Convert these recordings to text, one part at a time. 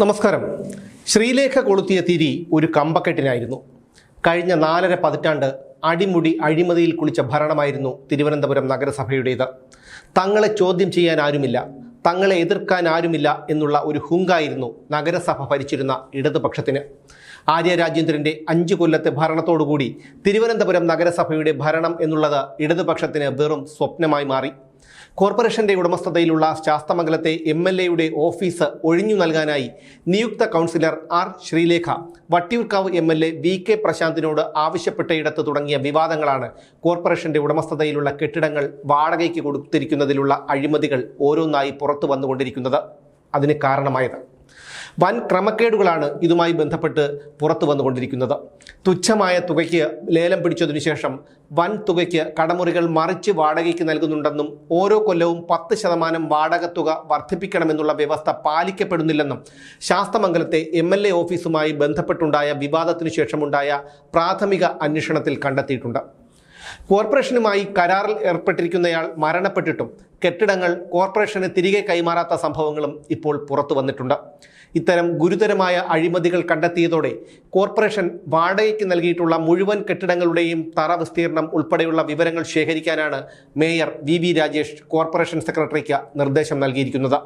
നമസ്കാരം. ശ്രീലേഖ കൊളുത്തിയ തിരി ഒരു കമ്പക്കെട്ടിനായിരുന്നു. കഴിഞ്ഞ നാലര പതിറ്റാണ്ട് അടിമുടി അഴിമതിയിൽ കുളിച്ച ഭരണമായിരുന്നു തിരുവനന്തപുരം നഗരസഭയുടേത്. തങ്ങളെ ചോദ്യം ചെയ്യാൻ ആരുമില്ല തങ്ങളെ എതിർക്കാൻ ആരുമില്ല എന്നുള്ള ഒരു ഹുങ്കായിരുന്നു നഗരസഭ ഭരിച്ചിരുന്ന ഇടതുപക്ഷത്തിന്. ആര്യ രാജേന്ദ്രന്റെ അഞ്ചു കൊല്ലത്തെ ഭരണത്തോടുകൂടി തിരുവനന്തപുരം നഗരസഭയുടെ ഭരണം എന്നുള്ളത് ഇടതുപക്ഷത്തിന് വെറും സ്വപ്നമായി മാറി. കോർപ്പറേഷന്റെ ഉടമസ്ഥതയിലുള്ള ശാസ്തമംഗലത്തെ എം എൽ എയുടെ ഓഫീസ് ഒഴിഞ്ഞു നൽകാനായി നിയുക്ത councillor R Sreelekha Vattiyoorkavu M L A V K പ്രശാന്തിനോട് ആവശ്യപ്പെട്ടയിടത്ത് തുടങ്ങിയ വിവാദങ്ങളാണ് കോർപ്പറേഷന്റെ ഉടമസ്ഥതയിലുള്ള കെട്ടിടങ്ങൾ വാടകയ്ക്ക് കൊടുത്തിരിക്കുന്നതിലുള്ള അഴിമതികൾ ഓരോന്നായി പുറത്തു വന്നുകൊണ്ടിരിക്കുന്നത്. അതിന് കാരണമായത് വൻ ക്രമക്കേടുകളാണ് ഇതുമായി ബന്ധപ്പെട്ട് പുറത്തു വന്നുകൊണ്ടിരിക്കുന്നത്. തുച്ഛമായ തുകയ്ക്ക് ലേലം പിടിച്ചതിനു ശേഷം വൻ തുകയ്ക്ക് കടമുറികൾ മറിച്ച് വാടകയ്ക്ക് നൽകുന്നുണ്ടെന്നും ഓരോ കൊല്ലവും പത്ത് ശതമാനം വാടക തുക വർദ്ധിപ്പിക്കണമെന്നുള്ള വ്യവസ്ഥ പാലിക്കപ്പെടുന്നില്ലെന്നും ശാസ്തമംഗലത്തെ എം എൽ എ ഓഫീസുമായി ബന്ധപ്പെട്ടുണ്ടായ വിവാദത്തിനു ശേഷമുണ്ടായ പ്രാഥമിക അന്വേഷണത്തിൽ കണ്ടെത്തിയിട്ടുണ്ട്. കോർപ്പറേഷനുമായി കരാറിൽ ഏർപ്പെട്ടിരിക്കുന്നയാൾ മരണപ്പെട്ടിട്ടും കെട്ടിടങ്ങൾ കോർപ്പറേഷന് തിരികെ കൈമാറാത്ത സംഭവങ്ങളും ഇപ്പോൾ പുറത്തു വന്നിട്ടുണ്ട്. ഇത്തരം ഗുരുതരമായ അഴിമതികൾ കണ്ടെത്തിയതോടെ കോർപ്പറേഷൻ വാടകയ്ക്ക് നൽകിയിട്ടുള്ള മുഴുവൻ കെട്ടിടങ്ങളുടെയും തറ വിസ്തീർണം ഉൾപ്പെടെയുള്ള വിവരങ്ങൾ ശേഖരിക്കാനാണ് mayor V V Rajesh corporation സെക്രട്ടറിക്ക് നിർദ്ദേശം നൽകിയിരിക്കുന്നത്.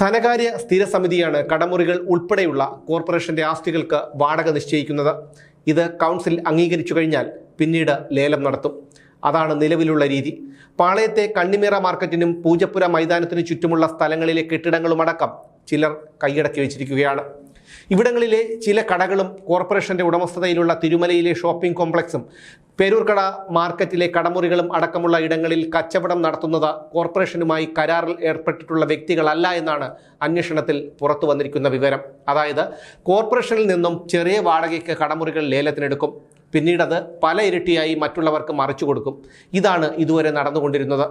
ധനകാര്യ സ്ഥിര സമിതിയാണ് കടമുറികൾ ഉൾപ്പെടെയുള്ള കോർപ്പറേഷന്റെ ആസ്തികൾക്ക് വാടക നിശ്ചയിക്കുന്നത്. ഇത് കൗൺസിൽ അംഗീകരിച്ചു കഴിഞ്ഞാൽ പിന്നീട് ലേലം നടത്തും. അതാണ് നിലവിലുള്ള രീതി. പാളയത്തെ കണ്ണിമേറ മാർക്കറ്റിനും പൂജപ്പുര മൈതാനത്തിനു ചുറ്റുമുള്ള സ്ഥലങ്ങളിലെ കെട്ടിടങ്ങളുമടക്കം ചിലർ കൈയടക്കി വെച്ചിരിക്കുകയാണ്. ഇവിടങ്ങളിലെ ചില കടകളും കോർപ്പറേഷന്റെ ഉടമസ്ഥതയിലുള്ള തിരുമലയിലെ ഷോപ്പിംഗ് കോംപ്ലക്സും പേരൂർക്കട മാർക്കറ്റിലെ കടമുറികളും അടക്കമുള്ള ഇടങ്ങളിൽ കച്ചവടം നടത്തുന്നത് കോർപ്പറേഷനുമായി കരാറിൽ ഏർപ്പെട്ടിട്ടുള്ള വ്യക്തികളല്ല എന്നാണ് അന്വേഷണത്തിൽ പുറത്തു വന്നിരിക്കുന്ന വിവരം. അതായത് കോർപ്പറേഷനിൽ നിന്നും ചെറിയ വാടകയ്ക്ക് കടമുറികൾ ലേലത്തിനെടുക്കും. പിന്നീട് അത് പല ഇരട്ടിയായി മറ്റുള്ളവർക്ക് മറിച്ചു കൊടുക്കും. ഇതാണ് ഇതുവരെ നടന്നുകൊണ്ടിരുന്നത്.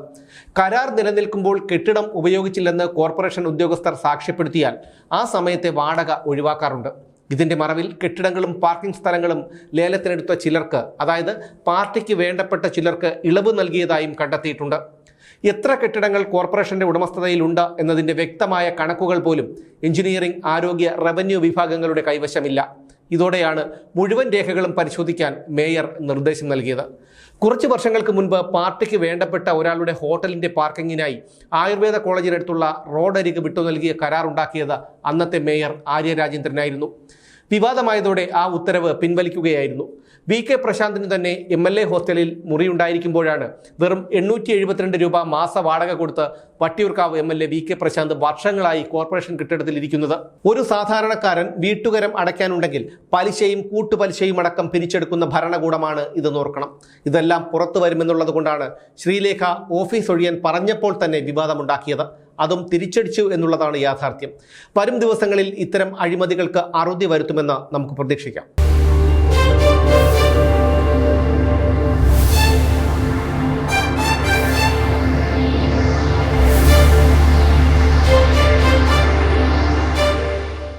കരാർ നിലനിൽക്കുമ്പോൾ കെട്ടിടം ഉപയോഗിച്ചില്ലെന്ന് കോർപ്പറേഷൻ ഉദ്യോഗസ്ഥർ സാക്ഷ്യപ്പെടുത്തിയാൽ ആ സമയത്തെ വാടക ഒഴിവാക്കാറുണ്ട്. ഇതിന്റെ മറവിൽ കെട്ടിടങ്ങളും പാർക്കിംഗ് സ്ഥലങ്ങളും ലേലത്തിനെടുത്ത ചിലർക്ക് അതായത് പാർട്ടിക്ക് വേണ്ടപ്പെട്ട ചിലർക്ക് ഇളവ് നൽകിയതായും കണ്ടെത്തിയിട്ടുണ്ട്. എത്ര കെട്ടിടങ്ങൾ കോർപ്പറേഷന്റെ ഉടമസ്ഥതയിലുണ്ട് എന്നതിന്റെ വ്യക്തമായ കണക്കുകൾ പോലും എഞ്ചിനീയറിംഗ് ആരോഗ്യ റവന്യൂ വിഭാഗങ്ങളുടെ കൈവശമില്ല. ഇതോടെയാണ് മുഴുവൻ രേഖകളും പരിശോധിക്കാൻ മേയർ നിർദ്ദേശം നൽകിയത്. കുറച്ച് വർഷങ്ങൾക്ക് മുൻപ് പാർട്ടിക്ക് വേണ്ടപ്പെട്ട ഒരാളുടെ ഹോട്ടലിന്റെ പാർക്കിങ്ങിനായി ആയുർവേദ കോളേജിനടുത്തുള്ള റോഡരികെ വിട്ടു നൽകിയ കരാറുണ്ടാക്കിയത് അന്നത്തെ മേയർ ആര്യ രാജേന്ദ്രനായിരുന്നു. വിവാദമായതോടെ ആ ഉത്തരവ് പിൻവലിക്കുകയായിരുന്നു. വി കെ പ്രശാന്തിന് തന്നെ എം എൽ എ ഹോസ്റ്റലിൽ മുറിയുണ്ടായിരിക്കുമ്പോഴാണ് വെറും എണ്ണൂറ്റി എഴുപത്തിരണ്ട് രൂപ മാസ വാടക കൊടുത്ത് Vattiyoorkavu M L A V K Prashant വർഷങ്ങളായി കോർപ്പറേഷൻ കെട്ടിടത്തിൽ ഇരിക്കുന്നത് ഒരു സാധാരണക്കാരൻ വീട്ടുകരം അടയ്ക്കാനുണ്ടെങ്കിൽ പലിശയും കൂട്ടുപലിശയും അടക്കം പിരിച്ചെടുക്കുന്ന ഭരണകൂടമാണ് ഇത് നോർക്കണം ഇതെല്ലാം പുറത്തു വരുമെന്നുള്ളത് കൊണ്ടാണ് ശ്രീലേഖ ഓഫീസ് ഒഴിയാൻ പറഞ്ഞപ്പോൾ തന്നെ വിവാദമുണ്ടാക്കിയത്. അതും തിരിച്ചടിച്ചു എന്നുള്ളതാണ് യാഥാർത്ഥ്യം. വരും ദിവസങ്ങളിൽ ഇത്തരം അഴിമതികൾക്ക് അറുതി വരുത്തുമെന്ന് നമുക്ക് പ്രതീക്ഷിക്കാം.